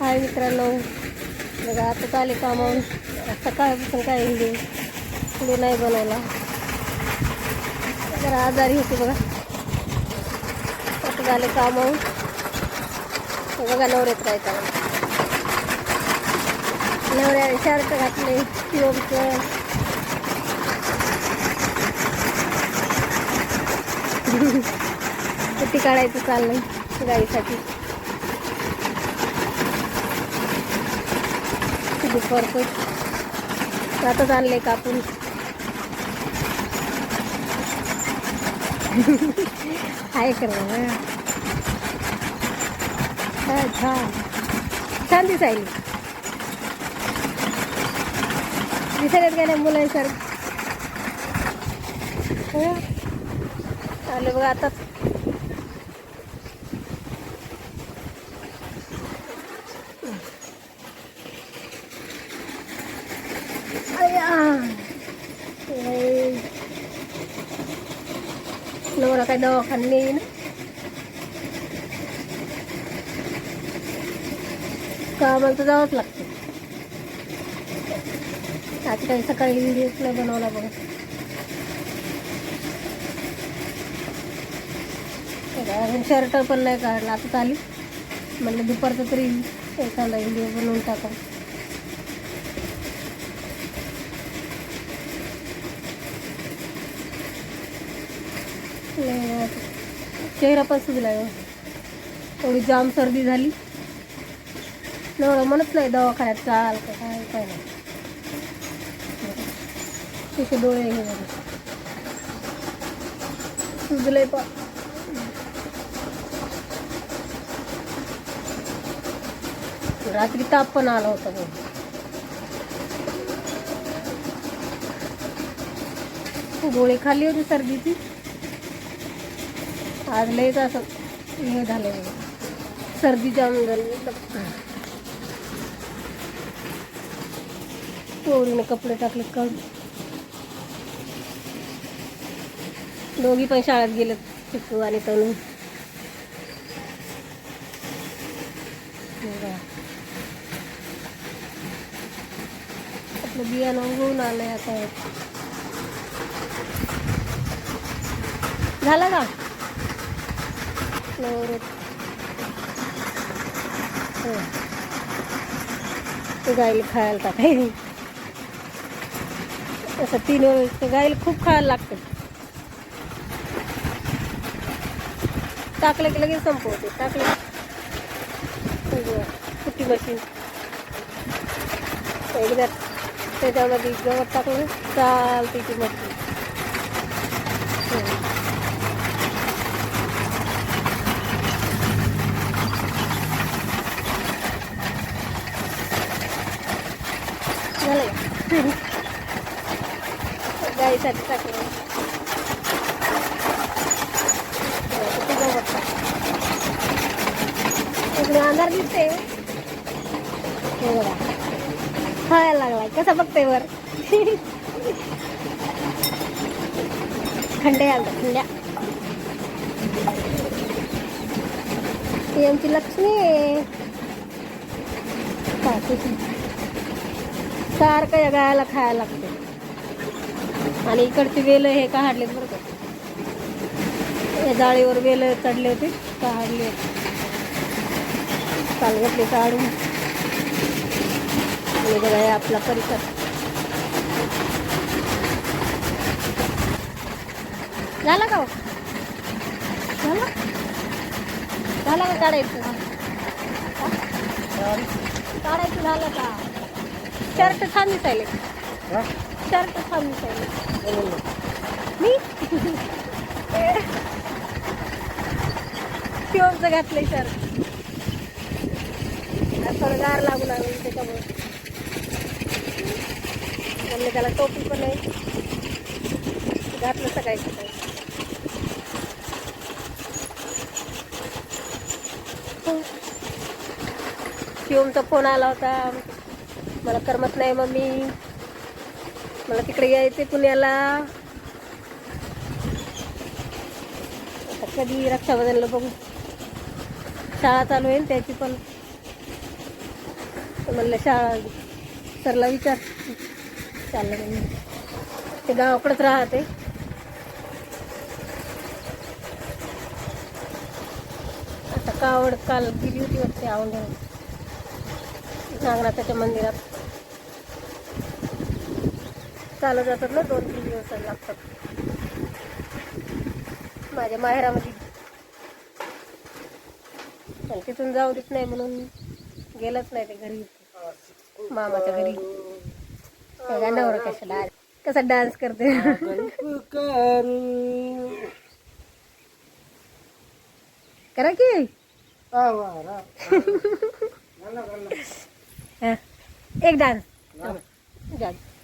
हाय मित्रांनो. बघा आता आले कामावून सकाळपासून काय हिंदी पुढे नाही बनवला जरा आजारी होते बघा. आता झाले कामावून बघा नवऱ्यात काय नवऱ्या नवऱ्याने शर्ट घातले शिवमचं किती काढायचं चाललं गाईसाठी. दुपारचं. आताच आणले कापून. आहे करा छान. छान दिसायली. दिसायला गेल्या मुलांसारखं? हं? आले बघा आता. नवरा काय दवाखाना नाही ना कामाला तर जावंच लागतं आज काही सकाळी व्हिडिओ बनवला बघा बघा, अजून शर्ट पण नाही काढला आता आली म्हणलं दुपारचं तरी एखादा व्हिडिओ बनवून टाका नाही, चेहरा पण सुजला थोडी जाम सर्दी झाली. नवरा म्हणत नाही दवाखान्यात चाल का काय काय नाही. तिथे डोळे हे झाले. सुजले पण. रात्री ताप पण आला होता बघ. गोळी खाल्ली होती सर्दीची. आज लयच असं हे झालं सर्दी जाऊन झाली पोरीने कपडे टाकले काढून दोघी पण शाळेत गेले चिकू आणि तनू. आपलं बियाणं उगवून आलंय आता. झालं का? नवरत हो. ते गाईला खायला टाकाय असं तीन वेळेस ते गाईला खूप खायला लागतं. टाकलं की लगेच संपवते. टाकलं कुट्टी मशीन एकदा त्याच्यामध्ये गवत टाकलं चालते ती मशीन हो. झालं का? गाईसाठी टाकलं इकडे अंधार दिसते हे बघा खायला लागलाय कसा बघते वर खंड्या आलता खंड्या ती आमची लक्ष्मी आहे सारखं या गायला खायला लागते. आणि इकडचे वेल हे काढले बरं का? या जाळीवर वेल चढले होते काढले होते? काल काढून आणि बघा हे आपला परिसर. झाला का हो? झाला? झाला का काढायचं? काढायचं झालं का? शर्ट छान दिसायले. शर्ट छान दिसायले मी? शिवमचं घातलंय शर्ट थोडं गार लागू लागलं त्याच्यामुळे. म्हणलं त्याला टोपी पण आहे. घातलं सकाळी सकाळी. शिवमचा फोन आला होता. मला करमत नाही मम्मी. मला तिकडे यायचे पुण्याला. आता कधी रक्षाबंधनला बघू. शाळा चालू होईल त्याची पण. म्हणलं शाळा सरला विचार. चाललं म्हणून ते गावाकडेच राहते. आता कावड काल गेली होती वाटते आवड नागनाथाच्या मंदिरात. चालत जातात ना दोन तीन दिवस लागतात. माझ्या माहेरामध्ये. पण तिथून जाऊ देत नाही म्हणून गेलंच नाही ते घरी. मामाच्या घरी. गाण्यावर कशाला कसा डान्स करते? करा की. हा. एक डान्स. डान्स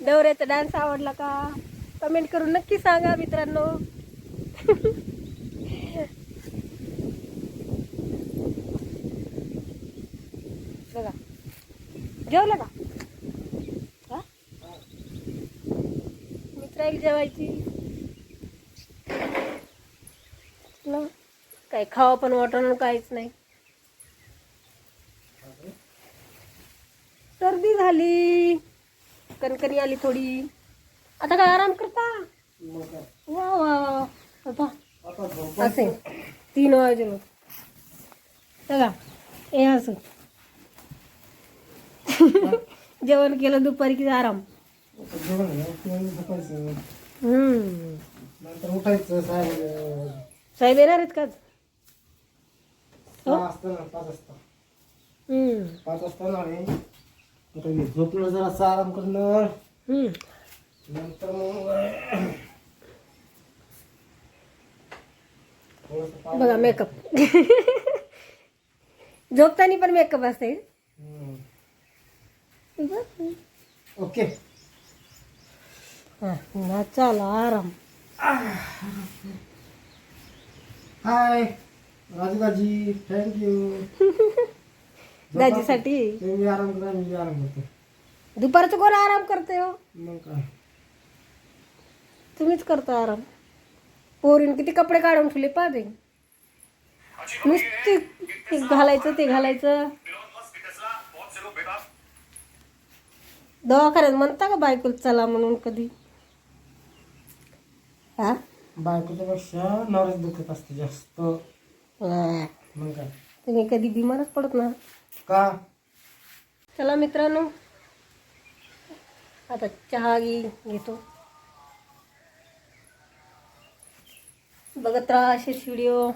दौऱ्याचा डान्स आवडला का? कमेंट करून नक्की सांगा मित्रांनो. बघा. जेवलं का? हा? मित्राईल जेवायची. न काय खावा पण वाटणं काहीच नाही. सर्दी झाली. कणकणी आली थोडी. आता काय आराम करता? वा वा वा असे. तीन वाजलो. बघा हे असं. जेवण केलं दुपारी की आराम? उठायचं साहेब साहेब येणार आहेत का ना, पाच वाजता हम्म. पाच वाजता आता हे झोपलं जरा आराम करणं हम्म. नंतर मग थोडंसं पाणी- बघा मेकअप झोपताना पण मेकअप असते हम्म. ओके. हा, चला आराम. हाय. राजूदाजी थँक्यू दाजीसाठी? तुम्ही आराम करा मी आराम करतो. दुपारचं कोण आराम करते हो? मग काय? तुम्हीच करता आराम. पोरीन किती कपडे काढून ठेवले पाहते नुसती ते घालायचं ते घालायचं. दवाखान्यात म्हणता का बायकोला चला म्हणून कधी? हा बायकोच्या पेक्षा नवऱ्याच दुखत असते जास्त. हा. मग काय? तुम्ही कधी बिमारच पडत ना. का? चला मित्रांनो आता चहा घेतो. बघत राहा असेच व्हिडिओ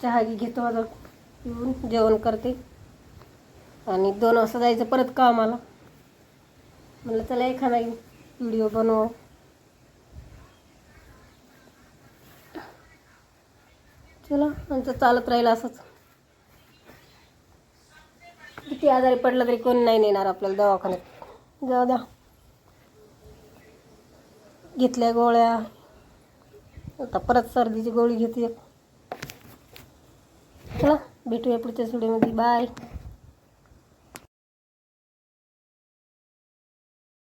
चहा घेतो आता पिऊन जेवण करते. आणि दोन वाजता जायचं परत कामाला. म्हणलं चला एखादा व्हिडिओ बनव चला आमचं चालत राहील असंच. किती आजारी पडलं तरी कोणी नाही नेणार आपल्याला दवाखान्यात. जाऊ द्या. घेतल्या गोळ्या. आता परत सर्दीची गोळी घेते. चला भेटूया पुढच्या व्हिडिओमध्ये बाय